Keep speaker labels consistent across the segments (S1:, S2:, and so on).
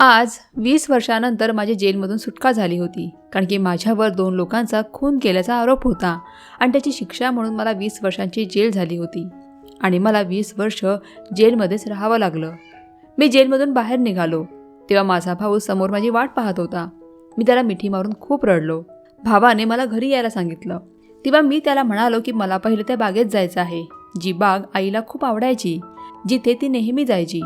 S1: आज वीस वर्षानंतर माझी जेलमधून सुटका झाली होती कारण की माझ्यावर दोन लोकांचा खून केल्याचा आरोप होता आणि त्याची शिक्षा म्हणून मला वीस वर्षांची जेल झाली होती आणि मला वीस वर्ष जेलमध्येच राहावं लागलं. मी जेलमधून बाहेर निघालो तेव्हा माझा भाऊ समोर माझी वाट पाहत होता. मी त्याला मिठी मारून खूप रडलो. भावाने मला घरी यायला सांगितलं. तेव्हा मी त्याला म्हणालो की मला पहिले त्या बागेत जायचं आहे जी बाग आईला खूप आवडायची जिथे ती नेहमी जायची.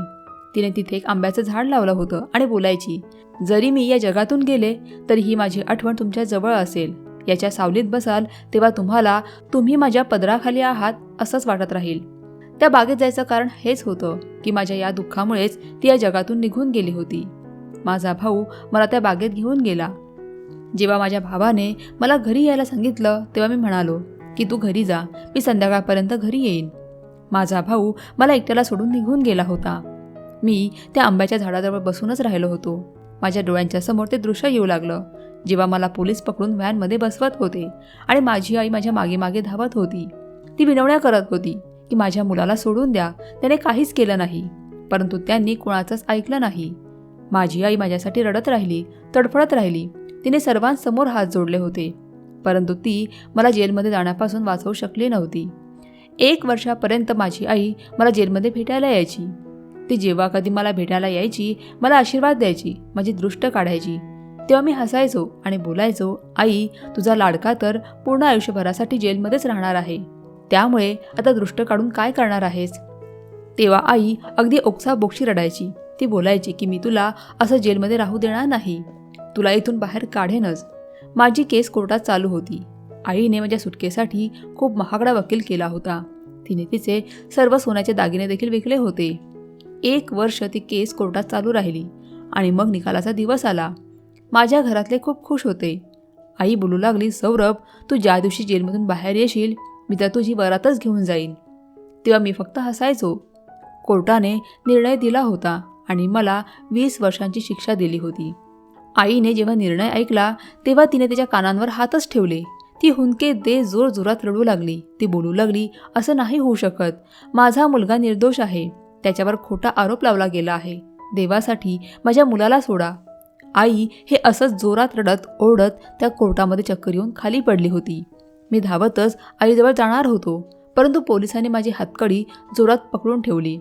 S1: तिने तिथे एक आंब्याचं झाड लावलं होतं आणि बोलायची जरी मी या जगातून गेले तरी ही माझी आठवण तुमच्या जवळ असेल. याच्या सावलीत बसाल तेव्हा तुम्हाला तुम्ही माझ्या पदराखाली आहात असंच वाटत राहील. त्या बागेत जायचं कारण हेच होतं की माझ्या या दुःखामुळेच ती या जगातून निघून गेली होती. माझा भाऊ मला त्या बागेत घेऊन गेला. जेव्हा माझ्या भावाने मला घरी यायला सांगितलं तेव्हा मी म्हणालो की तू घरी जा मी संध्याकाळपर्यंत घरी येईन. माझा भाऊ मला एकट्याला सोडून निघून गेला होता. मी त्या आंब्याच्या झाडाजवळ बसूनच राहिलो होतो. माझ्या डोळ्यांच्या समोर ते दृश्य येऊ लागलं. जेव्हा मला पोलीस पकडून व्हॅनमध्ये बसवत होते आणि माझी आई माझ्या मागे मागे धावत होती. ती विनवण्या करत होती की माझ्या मुलाला सोडून द्या त्याने काहीच केलं नाही. परंतु त्यांनी कुणाचंच ऐकलं नाही. माझी आई माझ्यासाठी रडत राहिली तडफडत राहिली. तिने सर्वांसमोर हात जोडले होते. परंतु ती मला जेलमध्ये जाण्यापासून वाचवू शकली नव्हती. एक वर्षापर्यंत माझी आई मला जेलमध्ये भेटायला यायची. ती जेव्हा कधी मला भेटायला यायची मला आशीर्वाद द्यायची माझी दृष्ट काढायची. तेव्हा मी हसायचो आणि बोलायचो आई तुझा लाडका तर पूर्ण आयुष्यभरासाठी जेलमध्येच राहणार आहे. त्यामुळे आता दृष्ट काढून काय करणार आहेस? तेव्हा आई अगदी ओक्सा बोक्षी रडायची. ती बोलायची की मी तुला असं जेलमध्ये राहू देणार नाही. तुला इथून बाहेर काढेनच. माझी केस कोर्टात चालू होती. आईने माझ्या सुटकेसाठी खूप महागडा वकील केला होता. तिने तिचे सर्व सोन्याचे दागिने देखील विकले होते. एक वर्ष ती केस कोर्टात चालू राहिली आणि मग निकालाचा दिवस आला. माझ्या घरातले खूप खुश होते. आई बोलू लागली सौरभ तू ज्या दिवशी जेलमधून बाहेर येशील मी तर तुझी वरातच घेऊन जाईन. तेव्हा मी फक्त हसायचो. कोर्टाने निर्णय दिला होता आणि मला वीस वर्षांची शिक्षा दिली होती. आईने जेव्हा निर्णय ऐकला तेव्हा तिने त्याच्या कानांवर हातच ठेवले. ती हुंदके दे जोर जोरात रडू लागली. ती बोलू लागली असं नाही होऊ शकत. माझा मुलगा निर्दोष आहे. त्याच्यावर खोटा आरोप लावला गेला आहे. देवासाठी माझ्या मुलाला सोडा. आई हे असंच जोरात रडत ओरडत त्या कोर्टामध्ये चक्कर येऊन खाली पडली होती. मी धावतच आईजवळ जाणार होतो परंतु पोलिसांनी माझी हातकडी जोरात पकडून ठेवली.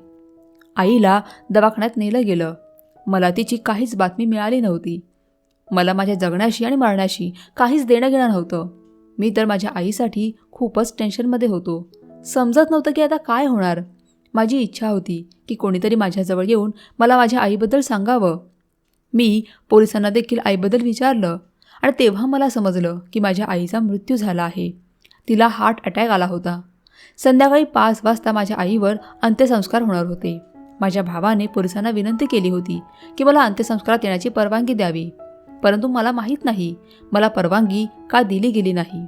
S1: आईला दवाखान्यात नेलं गेलं. मला तिची काहीच बातमी मिळाली नव्हती. मला माझ्या जगण्याशी आणि मरण्याशी काहीच देणं घेणं नव्हतं. मी तर माझ्या आईसाठी खूपच टेन्शनमध्ये होतो. समजत नव्हतं की आता काय होणार. माझी इच्छा होती की कोणीतरी माझ्याजवळ येऊन मला माझ्या आईबद्दल सांगावं. मी पोलिसांना देखील आईबद्दल विचारलं आणि तेव्हा मला समजलं की माझ्या आईचा मृत्यू झाला आहे. तिला हार्ट अटॅक आला होता. संध्याकाळी पाच वाजता माझ्या आईवर अंत्यसंस्कार होणार होते. माझ्या भावाने पोलिसांना विनंती केली होती की मला अंत्यसंस्कारात येण्याची परवानगी द्यावी. परंतु मला माहीत नाही मला परवानगी का दिली गेली नाही.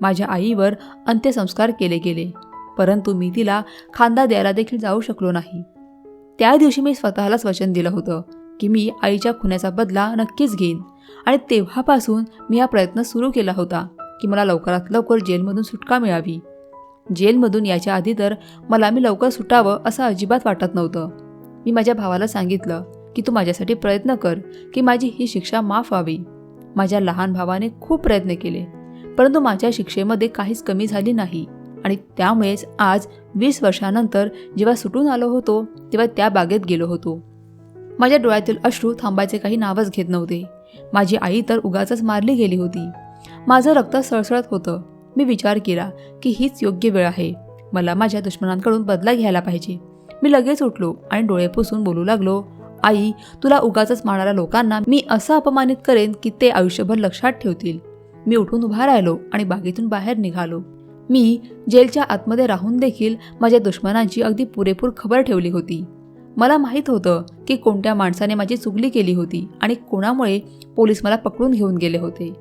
S1: माझ्या आईवर अंत्यसंस्कार केले गेले. परंतु मी तिला खांदा द्यायला देखील जाऊ शकलो नाही. त्या दिवशी मी स्वतःलाच वचन दिलं होतं की मी आईच्या खुन्याचा बदला नक्कीच घेईन आणि तेव्हापासून मी हा प्रयत्न सुरू केला होता की मला लवकरात लवकर जेलमधून सुटका मिळावी. जेलमधून याच्या आधी तर मला मी लवकर सुटावं असं अजिबात वाटत नव्हतं. मी माझ्या भावाला सांगितलं की तू माझ्यासाठी प्रयत्न कर की माझी ही शिक्षा माफ व्हावी. माझ्या लहान भावाने खूप प्रयत्न केले परंतु माझ्या शिक्षेमध्ये काहीच कमी झाली नाही. आणि त्यामुळेच आज वीस वर्षानंतर जेव्हा सुटून आलो होतो तेव्हा त्या बागेत गेलो होतो. माझ्या डोळ्यातील अश्रू थांबायचे काही नावच घेत नव्हते. माझी आई तर उगाच मारली गेली होती. माझं रक्त सळसळत होतं. मी विचार केला की हीच योग्य वेळ आहे. मला माझ्या दुश्मनांकडून बदला घ्यायला पाहिजे. मी लगेच उठलो आणि डोळे पुसून बोलू लागलो आई तुला उगाच मारणाऱ्या लोकांना मी असं अपमानित करेन की ते आयुष्यभर लक्षात ठेवतील. मी उठून उभा राहिलो आणि बागेतून बाहेर निघालो. मी जेलच्या आतमध्ये राहून देखील माझ्या दुश्मनांची अगदी पुरेपूर खबर ठेवली होती. मला माहीत होतं की कोणत्या माणसाने माझी चुगली केली होती आणि कोणामुळे पोलीस मला पकडून घेऊन गेले होते.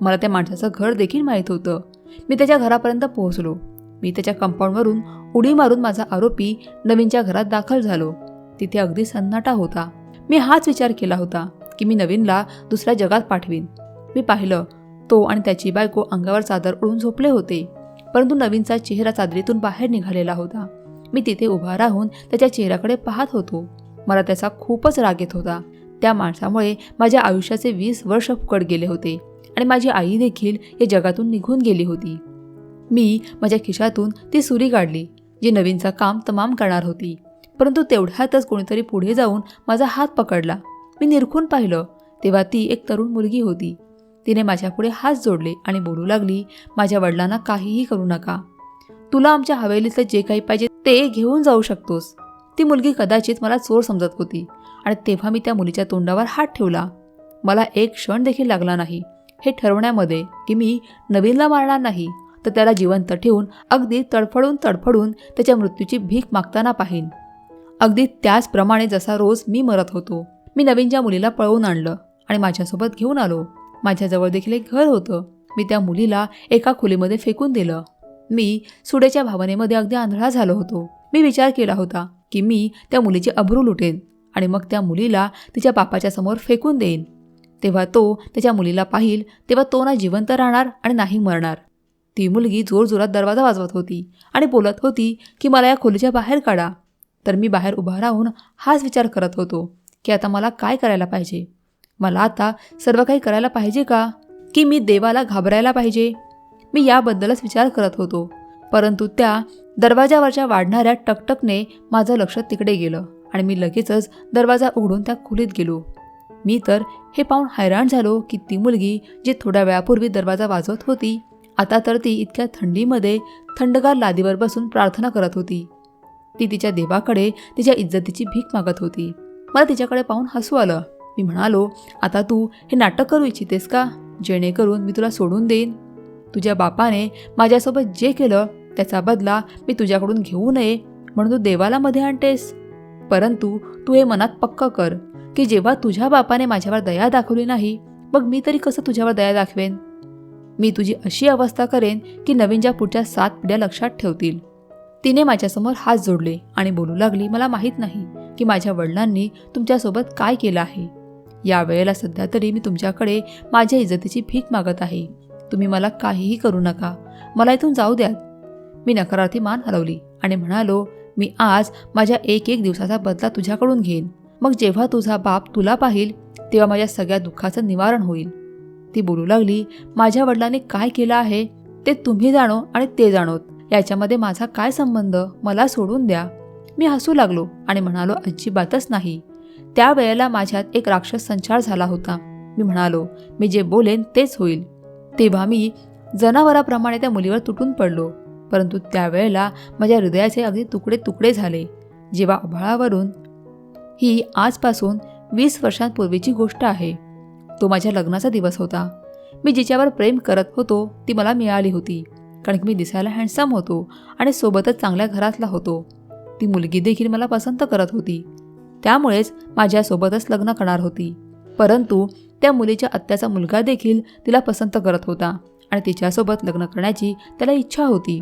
S1: मला त्या माणसाचं घर देखील माहीत होतं. मी त्याच्या घरापर्यंत पोहोचलो. मी त्याच्या कंपाऊंडवरून उडी मारून माझा आरोपी नवीनच्या घरात दाखल झालो. तिथे अगदी सन्नाटा होता. मी हाच विचार केला होता की मी नवीनला दुसऱ्या जगात पाठवीन. मी पाहिलं तो आणि त्याची बायको अंगावर चादर उडून झोपले होते. परंतु नवीनचा चेहरा चादरीतून बाहेर निघालेला होता. मी तिथे उभा राहून त्याच्या चेहऱ्याकडे पाहत होतो. मला त्याचा खूपच राग येत होता. त्या माणसामुळे माझ्या आयुष्याचे वीस वर्ष फुकट गेले होते आणि माझी आई देखील या जगातून निघून गेली होती. मी माझ्या खिशातून ती सुरी काढली जी नवीनचा काम तमाम करणार होती. परंतु तेवढ्यातच कोणीतरी पुढे जाऊन माझा हात पकडला. मी निरखून पाहिलं तेव्हा ती एक तरुण मुलगी होती. तिने माझ्यापुढे हात जोडले आणि बोलू लागली माझ्या वडिलांना काहीही करू नका. तुला आमच्या हवेलीतलं जे काही पाहिजे ते घेऊन जाऊ शकतोस. ती मुलगी कदाचित मला चोर समजत होती आणि तेव्हा मी त्या मुलीच्या तोंडावर हात ठेवला. मला एक क्षण देखील लागला नाही. हे ठरवण्यामध्ये की मी नवीनला मारणार नाही तर त्याला जिवंत ठेवून अगदी तडफडून तडफडून त्याच्या मृत्यूची भीक मागताना पाहीन. अगदी त्याचप्रमाणे जसा रोज मी मरत होतो मी नवीनच्या मुलीला पळवून आणलं आणि माझ्यासोबत घेऊन आलो. माझ्याजवळ देखील एक घर होतं. मी त्या मुलीला एका खोलीमध्ये फेकून दिलं. मी सुडेच्या भावनेमध्ये अगदी आंधळा झालो होतो. मी विचार केला होता की मी त्या मुलीची अब्रू लुटेन आणि मग त्या मुलीला तिच्या बापाच्या समोर फेकून देईन. तेव्हा तो त्याच्या मुलीला पाहिल तेव्हा तो ना जिवंत राहणार आणि नाही मरणार. ती मुलगी जोरजोरात दरवाजा वाजवत होती आणि बोलत होती की मला या खोलीच्या बाहेर काढा. तर मी बाहेर उभा राहून हाच विचार करत होतो की आता मला काय करायला पाहिजे? मला आता सर्व काही करायला पाहिजे का? की मी देवाला घाबरायला पाहिजे? मी याबद्दलच विचार करत होतो. परंतु त्या दरवाजावरच्या वाढणाऱ्या टकटकने माझं लक्ष तिकडे गेलं आणि मी लगेचच दरवाजा उघडून त्या खोलीत गेलो. मी तर हे पाहून हैराण झालो की ती मुलगी जी थोड्या वेळापूर्वी दरवाजा वाजवत होती आता तर ती इतक्या थंडीमध्ये थंडगार लादीवर बसून प्रार्थना करत होती. ती तिच्या देवाकडे तिच्या इज्जतीची भीक मागत होती. मला तिच्याकडे पाहून हसू आलं. मी म्हणालो आता तू हे नाटक करू इच्छितेस का? जेणेकरून मी तुला सोडून देईन. तुझ्या बापाने माझ्यासोबत जे केलं त्याचा बदला मी तुझ्याकडून घेऊ नये म्हणून तू देवाला मध्ये आणतेस. परंतु तू हे मनात पक्क कर की जेव्हा तुझ्या बापाने माझ्यावर दया दाखवली नाही मग मी तरी कसं तुझ्यावर दया दाखवेन? मी तुझी अशी अवस्था करेन की नवीनच्या पुढच्या सात पिढ्या लक्षात ठेवतील. तिने माझ्यासमोर हात जोडले आणि बोलू लागली मला माहीत नाही की माझ्या वडिलांनी तुमच्यासोबत काय केलं आहे. या वेळेला सध्या तरी मी तुमच्याकडे माझ्या इज्जतीची भीक मागत आहे. तुम्ही मला काहीही करू नका. मला इथून जाऊ द्यात मी नकारार्थी मान हलवली आणि म्हणालो मी आज माझ्या एक एक दिवसाचा बदला तुझ्याकडून घेईन. मग जेव्हा तुझा बाप तुला पाहिल तेव्हा माझ्या सगळ्या दुःखाचं निवारण होईल. ती बोलू लागली माझ्या वडिलांनी काय केलं आहे? ते तुम्ही जाणो आणि ते जाणोत. याच्यामध्ये माझा काय संबंध? मला सोडून द्या. मी हसू लागलो आणि म्हणालो अजिबातच नाही. त्या वेळेला माझ्यात एक राक्षस संचार झाला होता. मी म्हणालो मी जे बोलेन तेच होईल. तेव्हा मी जनावराप्रमाणे त्या मुलीवर तुटून पडलो. परंतु त्यावेळेला माझ्या हृदयाचे अगदी तुकडे तुकडे झाले. जेव्हा आभाळावरून ही आजपासून वीस वर्षांपूर्वीची गोष्ट आहे. तो माझ्या लग्नाचा दिवस होता. मी जिच्यावर प्रेम करत होतो ती मला मिळाली होती. कारण की मी दिसायला हँडसम होतो आणि सोबतच चांगल्या घरातला होतो. ती मुलगी देखील मला पसंत करत होती. त्यामुळेच माझ्यासोबतच लग्न करणार होती. परंतु त्या मुलीच्या आत्याचा मुलगा देखील तिला पसंत करत होता आणि तिच्यासोबत लग्न करण्याची त्याला इच्छा होती.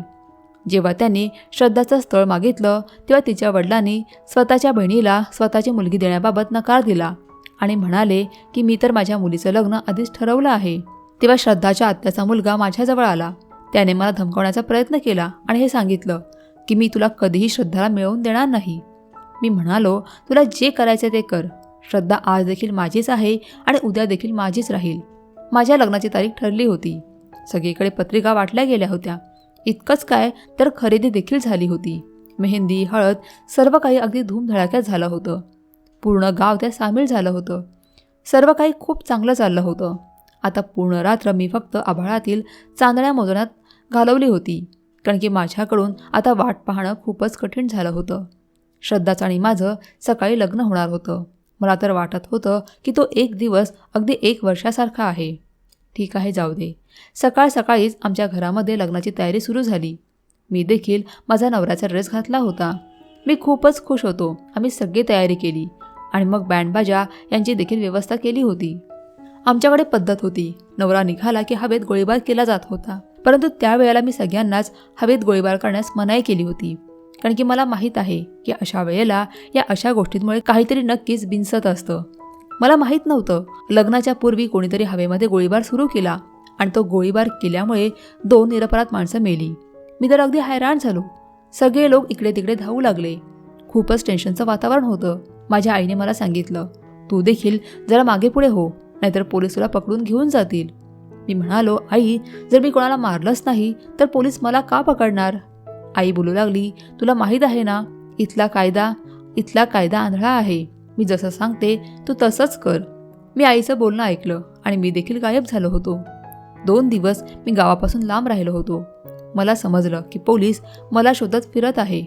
S1: जेव्हा त्यांनी श्रद्धाचं स्थळ मागितलं तेव्हा तिच्या वडिलांनी स्वतःच्या बहिणीला स्वतःची मुलगी देण्याबाबत नकार दिला आणि म्हणाले की मी तर माझ्या मुलीचं लग्न आधीच ठरवलं आहे. तेव्हा श्रद्धाच्या आत्याचा मुलगा माझ्याजवळ आला. त्याने मला धमकावण्याचा प्रयत्न केला आणि हे सांगितलं की मी तुला कधीही श्रद्धाला मिळवून देणार नाही. मी म्हणालो तुला जे करायचे ते कर. श्रद्धा आज देखील माझीच आहे आणि उद्या देखील माझीच राहील. माझ्या लग्नाची तारीख ठरली होती. सगळीकडे पत्रिका वाटल्या गेल्या होत्या. इतकंच काय तर खरेदी देखील झाली होती. मेहंदी हळद सर्व काही अगदी धूमधडाक्यात झालं होतं. पूर्ण गाव त्यात सामील झालं होतं. सर्व काही खूप चांगलं चाललं होतं. आता पूर्ण रात्र मी फक्त आभाळातील चांदण्या मोजण्यात घालवली होती. कारण की माझ्याकडून आता वाट पाहणं खूपच कठीण झालं होतं. श्रद्धाचं आणि माझं सकाळी लग्न होणार होतं. मला तर वाटत होतं की तो एक दिवस अगदी एक वर्षासारखा आहे. ठीक आहे जाऊ दे. सकाळ सकाळीच आमच्या घरामध्ये लग्नाची तयारी सुरू झाली. मी देखील माझा नवऱ्याचा ड्रेस घातला होता. मी खूपच खुश होतो. आम्ही सगळी तयारी केली आणि मग बँडबाजा यांची देखील व्यवस्था केली होती. आमच्याकडे पद्धत होती. नवरा निघाला की हवेत गोळीबार केला जात होता. परंतु त्यावेळेला मी सगळ्यांनाच हवेत गोळीबार करण्यास मनाई केली होती. कारण की मला माहीत आहे की अशा वेळेला या अशा गोष्टींमुळे काहीतरी नक्कीच बिनसत असतं. मला माहीत नव्हतं. लग्नाच्या पूर्वी कोणीतरी हवेमध्ये गोळीबार सुरू केला आणि तो गोळीबार केल्यामुळे दोन निरपराध माणसं मेली. मी तर अगदी हैराण झालो. सगळे लोक इकडे तिकडे धावू लागले. खूपच टेन्शनचं वातावरण होतं. माझ्या आईने मला सांगितलं तू देखील जरा मागे पुढे हो नाहीतर पोलीस तुला पकडून घेऊन जातील. मी म्हणालो आई जर मी कोणाला मारलंच नाही तर पोलीस मला का पकडणार? आई बोलू लागली तुला माहीत आहे ना इथला कायदा इथला कायदा आंधळा आहे. मी जसं सांगते तू तसंच कर. मी आईचं बोलणं ऐकलं आणि मी देखील गायब झालो होतो. दोन दिवस मी गावापासून लांब राहिलो होतो. मला समजलं की पोलीस मला शोधत फिरत आहे.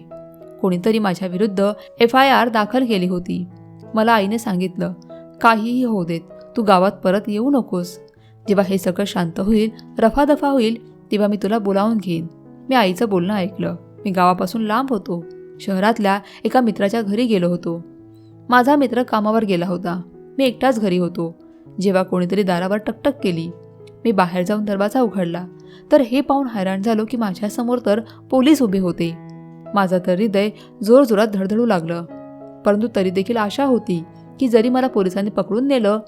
S1: कोणीतरी माझ्या विरुद्ध एफ आय आर दाखल केली होती. मला आईने सांगितलं काहीही होऊ देत तू गावात परत येऊ नकोस. जेव्हा हे सगळं शांत होईल रफादफा होईल तेव्हा मी तुला बोलावून घेईन. मी आईचं बोलणं ऐकलं. मी गावापासून लांब होतो. शहरातल्या एका मित्राच्या घरी गेलो होतो. माझा मित्र कामावर गेला होता. मी एकटाच घरी होतो. जेव्हा कोणीतरी दारावर टकटक केली. मी बाहेर जाऊन दरवाजा उघडला. तर हे पाहून हैराण झालो की माझ्यासमोर तर पोलीस उभे होते. माझं तर हृदय जोरजोरात धडधडू लागलं. परंतु तरी देखील आशा होती की जरी मला पोलिसांनी पकडून नेलं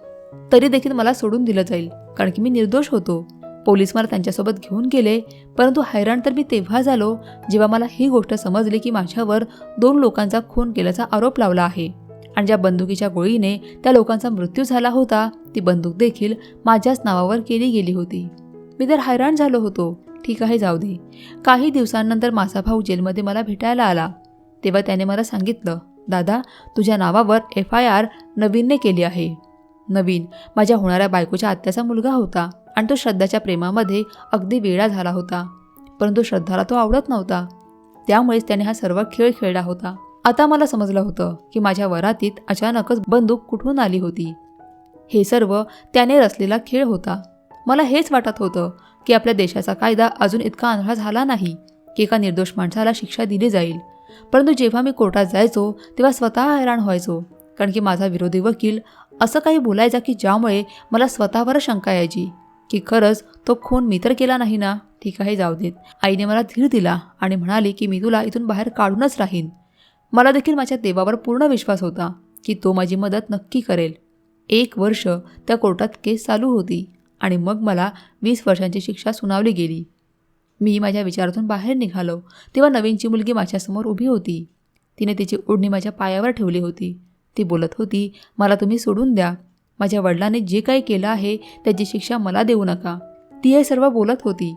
S1: तरी देखील मला सोडून दिलं जाईल. कारण की मी निर्दोष होतो. पोलीस मला त्यांच्यासोबत घेऊन गेले परंतु हैराण तर मी तेव्हा झालो जेव्हा मला ही गोष्ट समजली की माझ्यावर दोन लोकांचा खून केल्याचा आरोप लावला आहे. आणि ज्या बंदुकीच्या गोळीने त्या लोकांचा मृत्यू झाला होता ती बंदूक देखील माझ्याच नावावर केली गेली होती. मी तर हैराण झालो होतो. ठीक आहे जाऊ दे. काही दिवसांनंतर माझा भाऊ जेलमध्ये मला भेटायला आला. तेव्हा त्याने मला सांगितलं दादा तुझ्या नावावर एफ आय आर नवीनने केली आहे. नवीन माझ्या होणाऱ्या बायकोच्या आत्याचा मुलगा होता. आणि तो श्रद्धाच्या प्रेमामध्ये अगदी वेळा झाला होता. परंतु श्रद्धाला तो आवडत नव्हता. त्यामुळेच त्याने हा सर्व खेळ खेळला होता. आता मला समजलं होतं की माझ्या वरातीत अचानकच बंदूक कुठून आली होती. हे सर्व त्याने रचलेला खेळ होता. मला हेच वाटत होतं की आपल्या देशाचा कायदा अजून इतका आंधळा झाला नाही की एका निर्दोष माणसाला शिक्षा दिली जाईल. परंतु जेव्हा मी कोर्टात जायचो तेव्हा स्वतः हैराण व्हायचो कारण की माझा विरोधी वकील असं काही बोलायचा की ज्यामुळे मला स्वतःवर शंका यायची. की खरंच तो खून मी तर केला नाही ना? ठीक आहे जाऊ देत. आईने मला धीर दिला आणि म्हणाली की मी तुला इथून बाहेर काढूनच राहीन. मला देखील माझ्या देवावर पूर्ण विश्वास होता की तो माझी मदत नक्की करेल. एक वर्ष त्या कोर्टात केस चालू होती आणि मग मला वीस वर्षांची शिक्षा सुनावली गेली. मी माझ्या विचारातून बाहेर निघालो तेव्हा नवीनची मुलगी माझ्यासमोर उभी होती. तिने तिची ओढणी माझ्या पायावर ठेवली होती. ती बोलत होती मला तुम्ही सोडून द्या. माझ्या वडिलांनी जे काही केलं आहे त्याची शिक्षा मला देऊ नका. ती हे सर्व बोलत होती.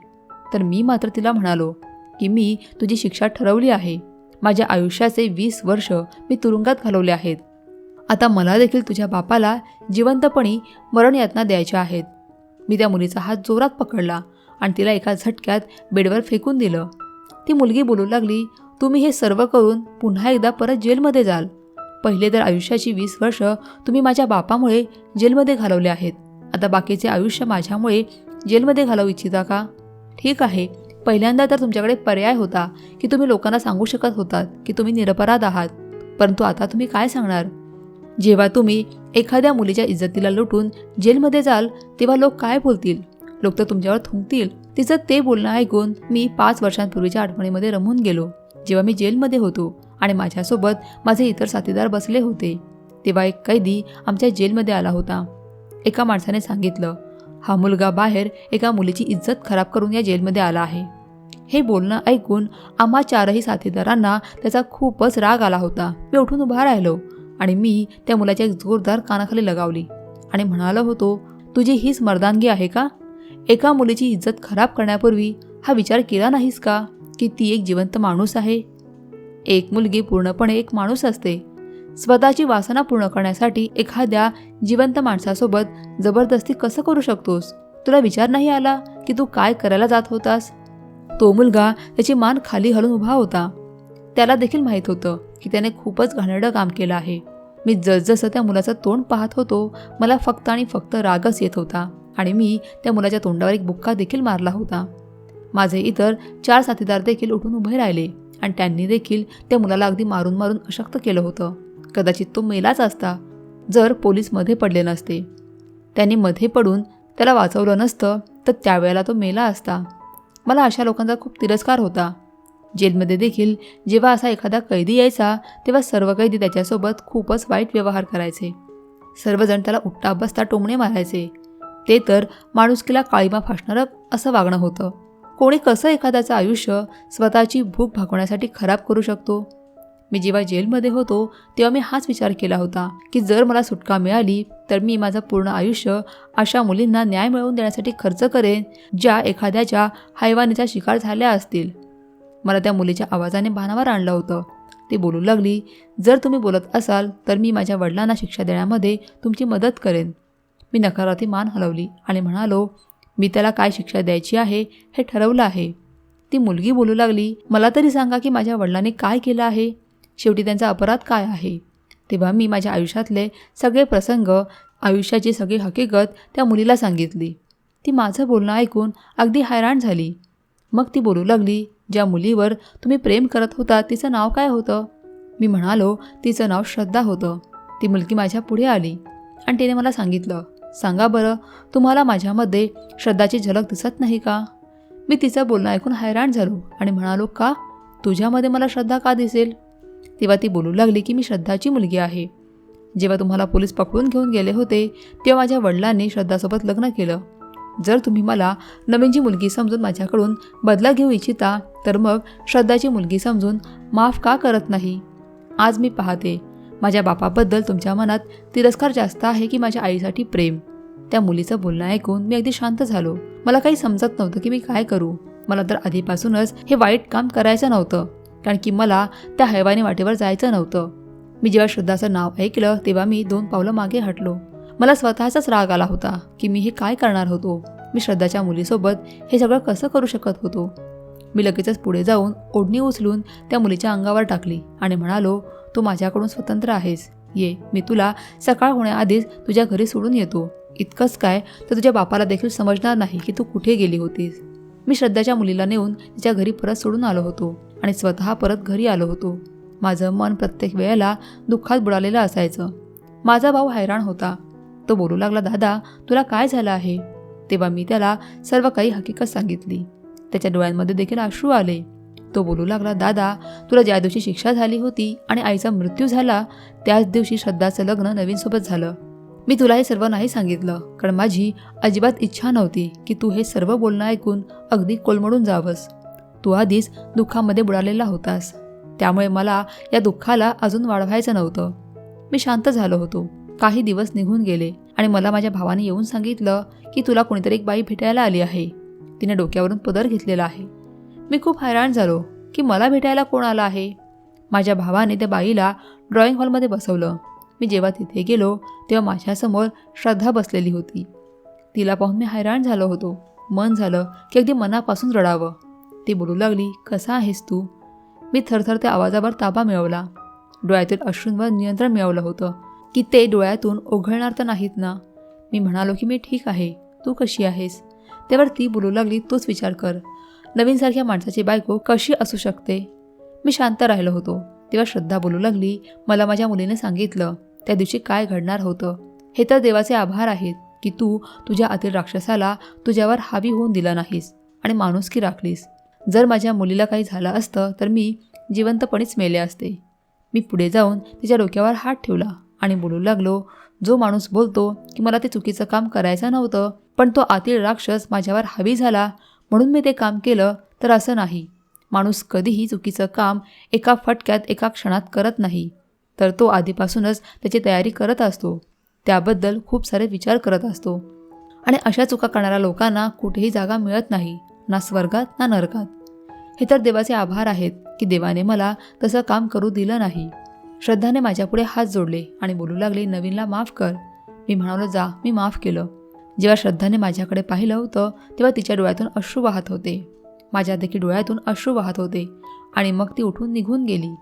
S1: तर मी मात्र तिला म्हणालो की मी तुझी शिक्षा ठरवली आहे. माझ्या आयुष्याचे वीस वर्ष मी तुरुंगात घालवले आहेत. आता मला देखील तुझ्या बापाला जिवंतपणी मरणयातना द्यायच्या आहेत. मी त्या मुलीचा हात जोरात पकडला आणि तिला एका झटक्यात बेडवर फेकून दिलं. ती मुलगी बोलू लागली तुम्ही हे सर्व करून पुन्हा एकदा परत जेलमध्ये जाल. पहिले तर आयुष्याची वीस वर्ष तुम्ही माझ्या बापामुळे जेलमध्ये घालवले आहेत. आता बाकीचे आयुष्य माझ्यामुळे जेलमध्ये घालवू इच्छिता का? ठीक आहे. पहिल्यांदा तर तुमच्याकडे पर्याय होता की तुम्ही लोकांना सांगू शकत होतात की तुम्ही निरपराध आहात. परंतु आता तुम्ही काय सांगणार? जेव्हा तुम्ही एखाद्या मुलीच्या इज्जतीला लुटून जेलमध्ये जाल तेव्हा लोक काय बोलतील? लोक तर तुमच्यावर थुंकतील. तिचं ते बोलणं ऐकून मी पाच वर्षांपूर्वीच्या आठवणीमध्ये रमून गेलो. जेव्हा मी जेलमध्ये होतो आणि माझ्यासोबत माझे इतर साथीदार बसले होते तेव्हा एक कैदी आमच्या जेलमध्ये आला होता. एका माणसाने सांगितलं हा मुलगा बाहेर एका मुलीची इज्जत खराब करून या जेलमध्ये आला आहे. हे बोलणं ऐकून आम्हा चारही साथीदारांना त्याचा खूपच राग आला होता. मी उठून उभा राहिलो आणि मी त्या मुलाच्या जोरदार कानाखाली लगावली आणि म्हणालो होतो तुझी हीच मर्दानगी आहे का? एका मुलीची इज्जत खराब करण्यापूर्वी हा विचार केला नाहीस का? की ती एक जिवंत माणूस आहे. एक मुलगी पूर्णपणे एक माणूस असते. स्वतःची वासना पूर्ण करण्यासाठी एखाद्या जिवंत माणसासोबत जबरदस्ती कसं करू शकतोस? तुला विचार नाही आला की तू काय करायला जात होतास? तो मुलगा त्याची मान खाली घालून उभा होता. त्याला देखील माहीत होतं की त्याने खूपच घाणेरडं काम केलं आहे. मी जसजसं त्या मुलाचं तोंड पाहत होतो मला फक्त आणि फक्त रागच येत होता आणि मी त्या मुलाच्या तोंडावर एक बुक्का देखील मारला होता. माझे इतर चार साथीदार देखील उठून उभे राहिले आणि त्यांनी देखील त्या मुलाला अगदी मारून मारून अशक्त केलं होतं. कदाचित तो मेलाच असता जर पोलीसमध्ये पडले नसते. त्यांनी मध्ये पडून त्याला वाचवलं नसतं तर त्यावेळेला तो मेला असता. मला अशा लोकांचा खूप तिरस्कार होता. जेलमध्ये देखील जेव्हा असा एखादा कैदी यायचा तेव्हा सर्व कैदी त्याच्यासोबत खूपच वाईट व्यवहार करायचे. सर्वजण त्याला उठता बसता टोमणे मारायचे. ते तर माणुसकीला काळीमा फासणारं असं वागणं होतं. कोणी कसं एखाद्याचं आयुष्य स्वतःची भूक भागवण्यासाठी खराब करू शकतो? मी जेव्हा जेलमध्ये होतो तेव्हा मी हाच विचार केला होता की जर मला सुटका मिळाली तर मी माझं पूर्ण आयुष्य अशा मुलींना न्याय मिळवून देण्यासाठी खर्च करेन ज्या एखाद्याच्या हैवानीचा शिकार झाल्या असतील. मला त्या मुलीच्या आवाजाने भानावर आणलं होतं. ती बोलू लागली जर तुम्ही बोलत असाल तर मी माझ्या वडिलांना शिक्षा देण्यामध्ये तुमची मदत करेन. मी नकारार्थी मान हलवली आणि म्हणालो मी त्याला काय शिक्षा द्यायची आहे हे ठरवलं आहे. ती मुलगी बोलू लागली मला तरी सांगा की माझ्या वडिलांनी काय केलं आहे? शेवटी त्यांचा अपराध काय आहे? तेव्हा मी माझ्या आयुष्यातले सगळे प्रसंग आयुष्याची सगळी हकीकत त्या मुलीला सांगितली. ती माझं बोलणं ऐकून अगदी हैराण झाली. मग ती बोलू लागली ज्या मुलीवर तुम्ही प्रेम करत होता तिचं नाव काय होतं? मी म्हणालो तिचं नाव श्रद्धा होतं. ती मुलगी माझ्या पुढे आली आणि तिने मला सांगितलं सांगा बरं तुम्हाला माझ्यामध्ये श्रद्धाची झलक दिसत नाही का? मी तिचं बोलणं ऐकून हैराण झालो आणि म्हणालो का? तुझ्यामध्ये मला श्रद्धा का दिसेल? तेव्हा ती बोलू लागली की मी श्रद्धाची मुलगी आहे. जेव्हा तुम्हाला पोलीस पकडून घेऊन गेले होते तेव्हा माझ्या वडिलांनी श्रद्धासोबत लग्न केलं. जर तुम्ही मला नवीनची मुलगी समजून माझ्याकडून बदला घेऊ इच्छिता तर मग श्रद्धाची मुलगी समजून माफ का करत नाही? आज मी पाहते. माझ्या बापाबद्दल तुमच्या मनात तिरस्कार जास्त आहे की माझ्या आईसाठी प्रेम? त्या मुलीचं बोलणं ऐकून मी अगदी शांत झालो. मला काही समजत नव्हतं की मी काय करू. मला तर आधीपासूनच हे वाईट काम करायचं नव्हतं कारण की मला त्या हैवानी वाटेवर जायचं नव्हतं. मी जेव्हा श्रद्धाचं नाव ऐकलं तेव्हा मी दोन पावलं मागे हटलो. मला स्वतःचाच राग आला होता की मी हे काय करणार होतो? मी श्रद्धाच्या मुलीसोबत हे सगळं कसं करू शकत होतो? मी लगेचच पुढे जाऊन ओढणी उचलून त्या मुलीच्या अंगावर टाकली आणि म्हणालो तू माझ्याकडून स्वतंत्र आहेस. ये मी तुला सकाळ होण्याआधीच तुझ्या घरी सोडून येतो. इतकंच काय तर तुझ्या बापाला देखील समजणार नाही की तू कुठे गेली होतीस. मी श्रद्धाच्या मुलीला नेऊन तिच्या घरी परत सोडून आलो होतो आणि स्वतः परत घरी आलो होतो. माझं मन प्रत्येक वेळेला दुःखात बुडालेलं असायचं. माझा भाऊ हैराण होता. तो बोलू लागला दादा तुला काय झालं आहे? तेव्हा मी त्याला सर्व काही हकीकत सांगितली. त्याच्या डोळ्यांमध्ये देखील अश्रू आले. तो बोलू लागला दादा तुला ज्या दिवशी शिक्षा झाली होती आणि आईचा मृत्यू झाला त्याच दिवशी श्रद्धाचं लग्न नवीनसोबत झालं. मी तुला हे सर्व नाही सांगितलं कारण माझी अजिबात इच्छा नव्हती की तू हे सर्व बोलणं ऐकून अगदी कोलमडून जावंस. तू आधीच दुःखामध्ये बुडालेला होतास. त्यामुळे मला या दुःखाला अजून वाढवायचं नव्हतं. मी शांत झालो होतो. काही दिवस निघून गेले आणि मला माझ्या भावाने येऊन सांगितलं की तुला कोणीतरी एक बाई भेटायला आली आहे. तिने डोक्यावरून पदर घेतलेला आहे. मी खूप हैराण झालो की मला भेटायला कोण आला आहे? माझ्या भावाने त्या बाईला ड्रॉइंग हॉलमध्ये बसवलं. मी जेव्हा तिथे गेलो तेव्हा माझ्यासमोर श्रद्धा बसलेली होती. तिला पाहून मी हैराण झालो होतो. मन झालं की अगदी मनापासून रडावं. ती बोलू लागली कसा आहेस तू? मी थरथर त्या आवाजावर ताबा मिळवला. डोळ्यातील अश्रूंवर नियंत्रण मिळवलं होतं. की ते डोळ्यातून ओघळणार तर नाहीत ना? मी म्हणालो की मी ठीक आहे. तू कशी आहेस? त्यावर ती बोलू लागली तूच विचार कर. नवीनसारख्या माणसाची बायको कशी असू शकते? मी शांत राहिलो होतो. तेव्हा श्रद्धा बोलू लागली. मला माझ्या मुलीने सांगितलं त्या दिवशी काय घडणार होतं? हे तर देवाचे आभार आहेत की तू तुझ्या आतील राक्षसाला तुझ्यावर हावी होऊन दिला नाहीस आणि माणुसकी राखलीस. जर माझ्या मुलीला काही झालं असतं तर मी जिवंतपणीच मेले असते. मी पुढे जाऊन तिच्या डोक्यावर हात ठेवला आणि बोलू लागलो जो माणूस बोलतो की मला ते चुकीचं काम करायचं नव्हतं पण तो आतील राक्षस माझ्यावर हवी झाला म्हणून मी ते काम केलं तर असं नाही. माणूस कधीही चुकीचं काम एका फटक्यात एका क्षणात करत नाही तर तो आधीपासूनच त्याची तयारी करत असतो. त्याबद्दल खूप सारे विचार करत असतो. आणि अशा चुका करणाऱ्या लोकांना कुठेही जागा मिळत नाही ना स्वर्गात ना नरकात. हे तर देवाचे आभार आहेत की देवाने मला तसं काम करू दिलं नाही. श्रद्धाने माझ्यापुढे हात जोडले आणि बोलू लागले नवीनला माफ कर. मी म्हणालो जा मी माफ केलं. जेव्हा श्रद्धाने माझ्याकडे पाहिलं होतं तेव्हा तिच्या डोळ्यातून अश्रू वाहत होते. माझ्या देखील डोळ्यातून अश्रू वाहत होते. आणि मग ती उठून निघून गेली.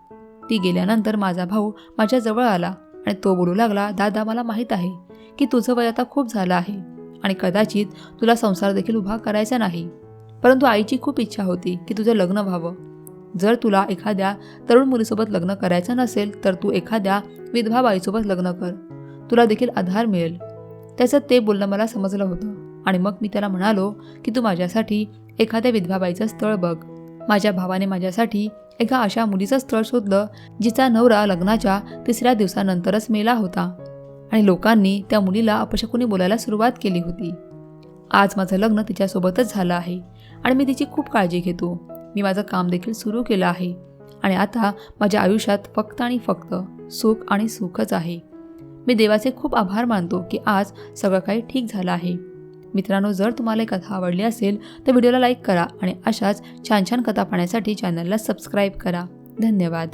S1: ती गेल्यानंतर माझा भाऊ माझ्याजवळ आला आणि तो बोलू लागला दादा मला माहीत आहे की तुझं वय आता खूप झालं आहे आणि कदाचित तुला संसार देखील उभा करायचा नाही. परंतु आईची खूप इच्छा होती की तुझं लग्न व्हावं. जर तुला एखाद्या तरुण मुलीसोबत लग्न करायचं नसेल तर तू एखाद्या विधवा बाईसोबत लग्न कर. तुला देखील आधार मिळेल. त्याचं ते बोलणं मला समजलं होतं. आणि मग मी त्याला म्हणालो की तू माझ्यासाठी एखाद्या विधवाबाईचं स्थळ बघ. माझ्या भावाने माझ्यासाठी एका अशा मुलीचं स्थळ शोधलं जिचा नवरा लग्नाच्या तिसऱ्या दिवसानंतरच मेला होता. आणि लोकांनी त्या मुलीला अपशकुनी बोलायला सुरुवात केली होती. आज माझं लग्न तिच्यासोबतच झालं आहे आणि मी तिची खूप काळजी घेतो. मी माझं काम देखील सुरू केलं आहे. आणि आता माझ्या आयुष्यात फक्त आणि फक्त सुख आणि सुखच आहे. मी देवाचे खूप आभार मानतो की आज सगळं काही ठीक झालं आहे. मित्रांनो जर तुम्हाला ही कथा आवडली असेल तर व्हिडिओला लाईक करा आणि अशाच छान छान कथा पाहण्यासाठी चॅनलला सबस्क्राईब करा. धन्यवाद.